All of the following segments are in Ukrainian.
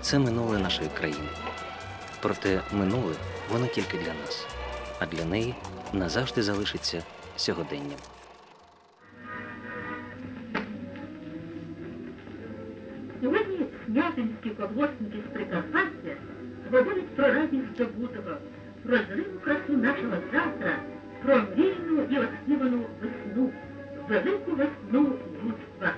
Це минуле нашої країни. Проте минуле воно тільки для нас, а для неї назавжди залишиться сьогоденням. Сьогодні снятинські колгоспники з Прикарпаття говорять про радість здобутого, про зриву красу нашого завтра, про мрійну і оспівану весну, велику весну людства.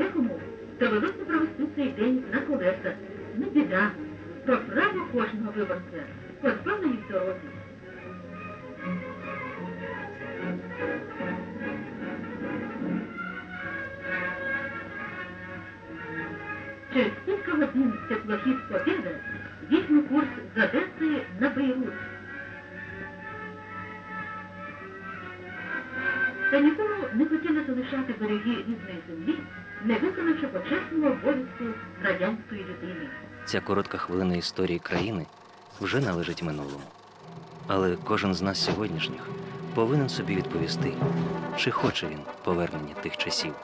Декому довелося провести цей день на колесах. Не біда. Про право кожного виборця позбавлені в дорозі. Через кілька годин теплохід «Побєда» візьме курс з Одеси на Бейрут. Та нікому не хотіли залишати береги рідної землі, не виконавши почесного обов'язку радянської людини. Ця коротка хвилина історії країни вже належить минулому. Але кожен з нас сьогоднішніх повинен собі відповісти, чи хоче він повернення тих часів.